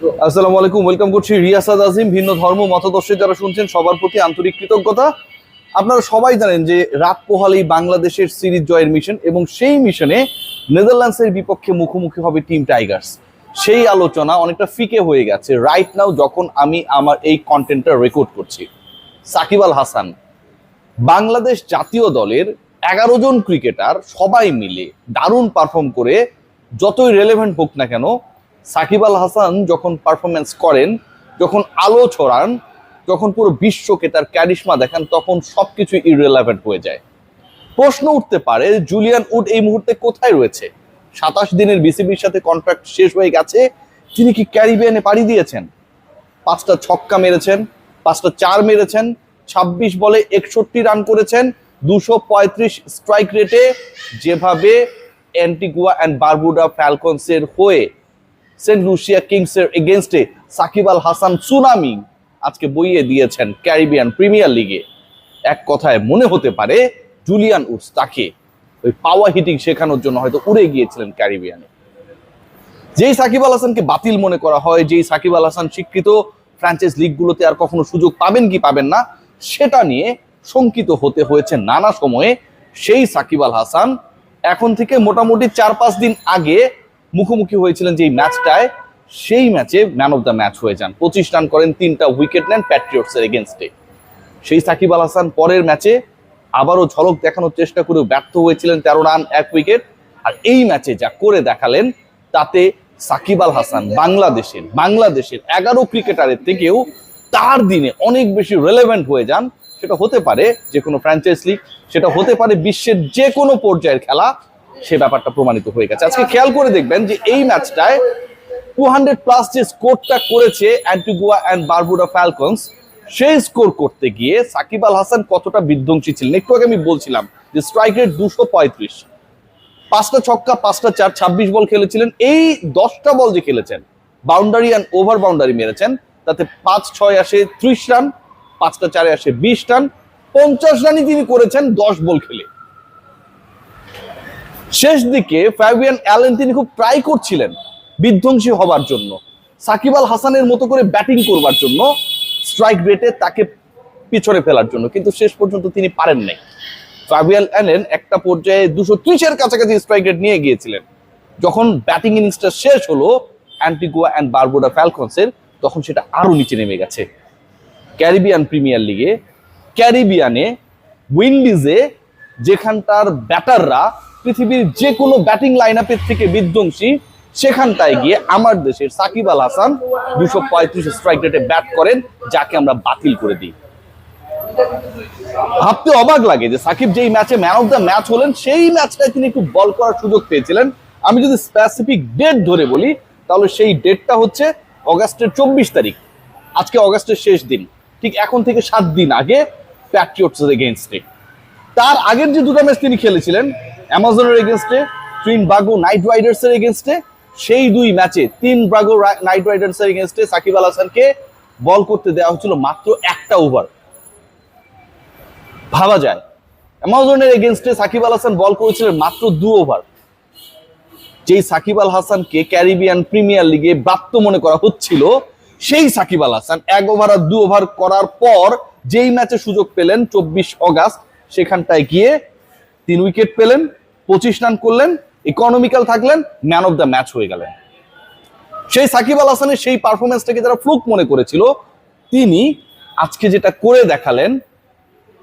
আসসালামু আলাইকুম, ওয়েলকাম করছি রিয়াসাদ আজিম, ভিন্ন ধর্ম মতাদর্শে যারা শুনছেন, সবার প্রতি আন্তরিক কৃতজ্ঞতা। আপনারা সবাই জানেন যে রাত পোহালেই বাংলাদেশের সিরিজ জয়ের মিশন এবং সেই মিশনে নেদারল্যান্ডসের বিপক্ষে মুখোমুখি হবে টিম টাইগার্স। সেই আলোচনা অনেকটা ফিকে হয়ে গেছে। রাইট নাও যখন আমি আমার এই কন্টেন্টটা রেকর্ড করছি, সাকিব আল হাসান, বাংলাদেশ জাতীয় দলের এগারো জন ক্রিকেটার সবাই মিলে দারুণ পারফর্ম করে, যতই রেলেভেন্ট হোক না কেন সাকিব আল হাসান যখন পারফরমেন্স করেন, যখন আলো ছড়ান, যখন পুরো বিশ্বকে তার ক্যারিশমা দেখান, তখন সবকিছু ইরেলেভেন্ট হয়ে যায়। প্রশ্ন উঠতে পারে, জুলিয়ান উড এই মুহূর্তে কোথায় রয়েছে? সাতাশ দিনের বিসিবির সাথে কন্ট্রাক্ট শেষ হয়ে গেছে, তিনি কি ক্যারিবিয়ানে পাড়ি দিয়েছেন? পাঁচটা ছক্কা মেরেছেন, পাঁচটা চার মেরেছেন, ছাব্বিশ বলে একষট্টি রান করেছেন, দুশো স্ট্রাইক রেটে যেভাবে অ্যান্টিগুয়া অ্যান্ড বারবুডা ফ্যালকনসের হয়ে সেন্ট লুসিয়া কিংসের এগেনস্টে সাকিব আল হাসান সুনামি আজকে বইয়ে দিয়েছেন ক্যারিবিয়ান প্রিমিয়ার লিগে। এক কথায় মনে হতে পারে জুলিয়ান উডস তাকে ওই পাওয়ার হিটিং শেখানোর জন্য হয়তো উড়ে গিয়েছিলেন ক্যারিবিয়ানে। যেই সাকিব আল হাসানকে বাতিল মনে করা হয়, যেই সাকিব আল হাসান স্বীকৃত ফ্র্যাঞ্চাইজ লিগগুলোতে আর কখনো সুযোগ পাবেন কি পাবেন না, সেটা নিয়ে শঙ্কিত হতে হয়েছে নানা সময়ে। সেই সাকিব আল হাসান এখন থেকে মোটামুটি চার পাঁচ দিন আগে মুখোমুখি হয়েছিলেন যে ম্যাচটায়, সেই ম্যাচে ম্যান অফ দ্য ম্যাচ হয়ে যান। পঁচিশ রান করেন, তিনটা উইকেট নেন প্যাট্রিয়টসের এগেনস্টে সেই সাকিব আল হাসান পরের ম্যাচে আবারও ঝলক দেখানোর চেষ্টা করেও ব্যর্থ হয়েছিলেন তেরো রান, এক উইকেট আর এই ম্যাচে যা করে দেখালেন, তাতে সাকিব আল হাসান বাংলাদেশের বাংলাদেশের এগারো ক্রিকেটারের থেকেও তার দিনে অনেক বেশি রেলেভেন্ট হয়ে যান। সেটা হতে পারে যে কোনো ফ্র্যাঞ্চাইজ লিগ সেটা হতে পারে বিশ্বের যে কোনো পর্যায়ের খেলা সে ব্যাপারটা প্রমাণিত হয়ে গেছে। আজকে খেয়াল করে দেখবেন যে এই ম্যাচটায় টু হান্ড্রেড প্লাস যে স্কোরটা করেছে অ্যান্টিগুয়া অ্যান্ড বারবুডা ফ্যালকনস সেই স্কোর করতে গিয়ে সাকিব আল হাসান কতটা বিধ্বংসী ছিলেন? একটু আগে আমি বলছিলাম যে স্ট্রাইক রেট দুশো পঁয়ত্রিশ। পাঁচটা ছক্কা, পাঁচটা চার, ছাব্বিশ বল খেলেছিলেন। এই দশটা বল যে খেলেছেন বাউন্ডারি অ্যান্ড ওভার বাউন্ডারি মেরেছেন, তাতে পাঁচ, ছয় আসে ত্রিশ রান, পাঁচটা চারে আসে বিশ রান, পঞ্চাশ রানই তিনি করেছেন দশ বল খেলে। শেষ দিকে ফ্যাবিয়ান অ্যালেন তিনি খুব ট্রাই করছিলেন বিধ্বংসী হবার জন্য। সাকিব আল হাসানের মতো করে ব্যাটিং করবার জন্য স্ট্রাইক রেটে তাকে পিছনে ফেলার জন্য, কিন্তু শেষ পর্যন্ত তিনি পারেন নাই। ফাবিয়াল অ্যালেন একটা পর্যায়ে দুশো ত্রিশের কাছাকাছি স্ট্রাইক রেট নিয়ে গিয়েছিলেন। যখন ব্যাটিং ইনিংসটা শেষ হলো অ্যান্টিগুয়া অ্যান্ড বারবোডা ফ্যালকনসের তখন সেটা আরও নিচে নেমে গেছে। ক্যারিবিয়ান প্রিমিয়ার লিগে ক্যারিবিয়ানে উইন্ডিজে যেখানটার ব্যাটাররা পৃথিবীর যে কোনো ব্যাটিং লাইন আপের থেকে বিধ্বংসী, সেখানটায় গিয়ে আমার দেশের সাকিব আল হাসান দুশো পঁয়ত্রিশ স্ট্রাইক রেটে ব্যাট করেন, যাকে আমরা বাতিল করে দিই। ভাবতে অবাক লাগে যে সাকিব যেই ম্যাচে ম্যান অফ দ্য ম্যাচ হলেন, সেই ম্যাচটায় তিনি একটু বল করার সুযোগ পেয়েছিলেন। আমি যদি স্পেসিফিক ডেট ধরে বলি, তাহলে সেই ডেটটা হচ্ছে অগাস্টের চব্বিশ তারিখ। আজকে অগাস্টের শেষ দিন, ঠিক এখন থেকে সাত দিন আগে প্যাট্রিয়টস এগেনস্টে তার আগের যে দুটো ম্যাচ তিনি খেলেছিলেন অ্যামাজনের এগেনস্টে ট্রিন বাগো নাইট রাইডার্স এর এগেনস্টে সেই দুই ম্যাচে তিন ব্রাগো নাইট রাইডার্স এর এগেনস্টে সাকিব আল হাসানকে বল করতে দেওয়া হচ্ছিল মাত্র একটা ওভার ভাবা যায়। অ্যামাজনের এগেনস্টে সাকিব আল হাসান বল করেছিলেন মাত্র দু ওভার যেই সাকিব আল হাসানকে ক্যারিবিয়ান প্রিমিয়ার লিগে ব্রাত্য মনে করা হচ্ছিল, সেই সাকিব আল হাসান এক ওভার আর দু ওভার করার পর যেই ম্যাচে সুযোগ পেলেন চব্বিশ অগাস্ট সেখানটায় গিয়ে তিন উইকেট পেলেন। পঁচিশ রান করলেন ইকোনমিক্যাল থাকলেন ম্যান অফ দ্য ম্যাচ হয়ে গেলেন। সেই সাকিব আল হাসানের সেই পারফরমেন্সটাকে যারা ফ্লুক মনে করেছিল, তিনি আজকে যেটা করে দেখালেন,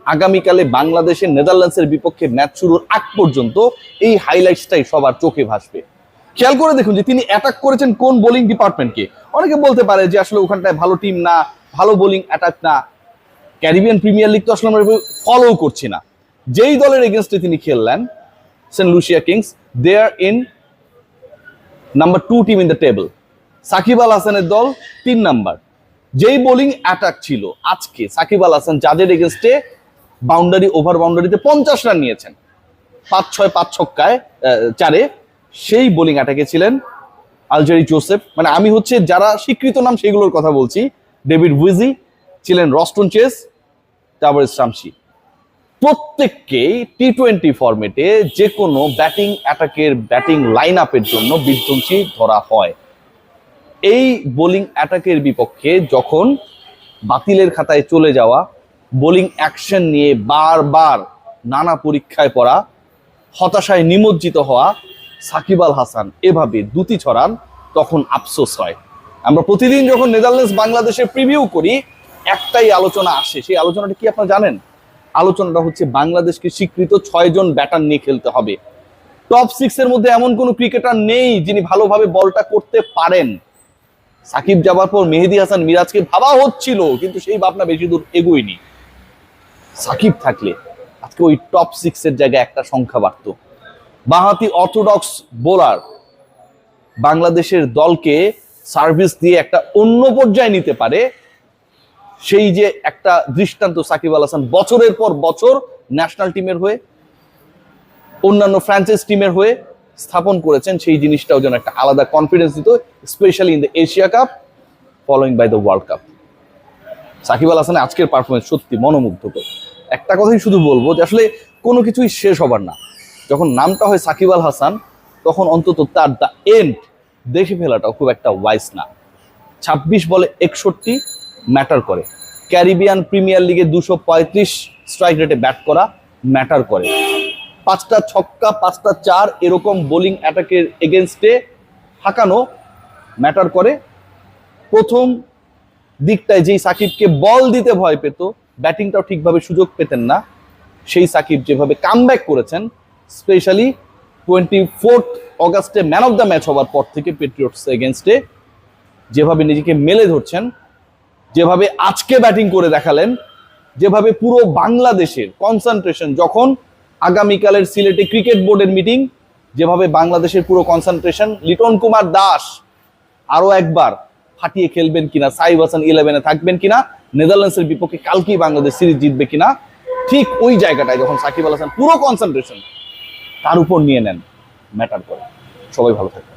আগামীকালে বাংলাদেশের নেদারল্যান্ডসের বিপক্ষে ম্যাচ শুরুর আগ পর্যন্ত এই হাইলাইটসটাই সবার চোখে ভাসবে। খেয়াল করে দেখুন যে তিনি অ্যাটাক করেছেন কোন বোলিং ডিপার্টমেন্টকে অনেকে বলতে পারে যে আসলে ওখানটায় ভালো টিম না, ভালো বোলিং অ্যাটাক না। ক্যারিবিয়ান প্রিমিয়ার লিগ তো আসলে আমরা ফলো করছি না। যেই দলের এগেনস্টে তিনি খেললেন Saint Lucia Kings they are in number two team in the table Shakib Al হাসানের দল তিন নাম্বার যেই বোলিং অ্যাটাক ছিল আজকে, সাকিব আল হাসান যাদের এগেনস্টে বাউন্ডারি ওভার বাউন্ডারিতে পঞ্চাশ রান নিয়েছেন। পাঁচ ছয় পাঁচ ছক্কায় চারে সেই বোলিং অ্যাটাকে ছিলেন আলজেরি জোসেফ। মানে আমি হচ্ছে যারা স্বীকৃত নাম সেগুলোর কথা বলছি, ডেভিড উইজি, ছিলেন রস্টন চেস, তারপরে শামসি প্রত্যেককেই টি টোয়েন্টি ফরম্যাটে যে কোনো ব্যাটিং অ্যাটাকের ব্যাটিং লাইন আপের জন্য বিধ্বংসী ধরা হয়। এই বোলিং অ্যাটাকের বিপক্ষে যখন বাতিলের খাতায় চলে যাওয়া বোলিং অ্যাকশন নিয়ে বারবার নানা পরীক্ষায় পড়া, হতাশায় নিমজ্জিত হওয়া সাকিব আল হাসান এভাবে দুটি ছড়ান, তখন আফসোস হয়। আমরা প্রতিদিন যখন নেদারল্যান্ডস বাংলাদেশের প্রিভিউ করি, একটাই আলোচনা আসে। সেই আলোচনাটা কি আপনারা জানেন? আলোচনাটা হচ্ছে বাংলাদেশকে স্বীকৃত ছয়জন ব্যাটার নিয়ে খেলতে হবে। টপ সিক্স এর মধ্যে এমন কোনো ক্রিকেটার নেই যিনি ভালোভাবে বলটা করতে পারেন। সাকিব যাবার পর মেহেদি হাসান মিরাজকে ভাবা হচ্ছিল, কিন্তু সেই ভাবনা বেশি দূর এগোয়নি। সাকিব থাকলে আজকে ওই টপ সিক্স এর জায়গায় একটা সংখ্যা বাড়ত। বাঁহাতি অর্থোডক্স বোলার বাংলাদেশের দলকে সার্ভিস দিয়ে একটা অন্য পর্যায়ে নিতে পারে সেই যে একটা দৃষ্টান্ত সাকিব আল হাসান বছরের পর বছর ন্যাশনাল টিমের হয়ে, অন্যান্য ফ্রান্সাইজ টিমের হয়ে স্থাপন করেছেন, সেই জিনিসটাও যেন একটা আলাদা কনফিডেন্স দিত specially in the Asia Cup following by the World Cup Shakib Al হাসানের আজকের পারফরমেন্স সত্যি মনোমুগ্ধকর। একটা কথাই শুধু বলব যে আসলে কোনো কিছুই শেষ হবার না। যখন নামটা হয় সাকিব আল হাসান, তখন অন্তত তার দ্য এন্ড দেখে ফেলাটাও খুব একটা ওয়াইস না। ছাব্বিশ বলে একষট্টি ম্যাটার করে। ক্যারিবিয়ান প্রিমিয়ার লিগে দুশো পঁয়ত্রিশ স্ট্রাইক রেটে ব্যাট করা ম্যাটার করে। পাঁচটা ছক্কা, পাঁচটা চার এরকম বোলিং অ্যাটাকের এগেনস্টে হাঁকানো ম্যাটার করে। প্রথম দিকটায় যেই সাকিবকে বল দিতে ভয় পেত, ব্যাটিংটাও ঠিকভাবে সুযোগ পেতেন না। সেই সাকিব যেভাবে কামব্যাক করেছেন, স্পেশালি টোয়েন্টি ফোর্থ অগাস্টে ম্যান অফ দ্য ম্যাচ হওয়ার পর থেকে পেট্রিয়টস এগেনস্টে যেভাবে নিজেকে মেলে ধরছেন যেভাবে আজকে ব্যাটিং করে দেখালেন, যেভাবে পুরো বাংলাদেশের কনসেন্ট্রেশন যখন আগামীকালের সিলেটে ক্রিকেট বোর্ডের মিটিং যেভাবে বাংলাদেশের পুরো কনসেন্ট্রেশন লিটন কুমার দাস আরও একবার ফাটিয়ে খেলবেন কিনা, সাইব হাসান ইলেভেনে থাকবেন কিনা, নেদারল্যান্ডসের বিপক্ষে কালকেই বাংলাদেশ সিরিজ জিতবে কিনা, ঠিক ওই জায়গাটায় যখন সাকিব আল হাসান পুরো কনসেন্ট্রেশন তার উপর নিয়ে নেন ম্যাটার করে। সবাই ভালো থাকবে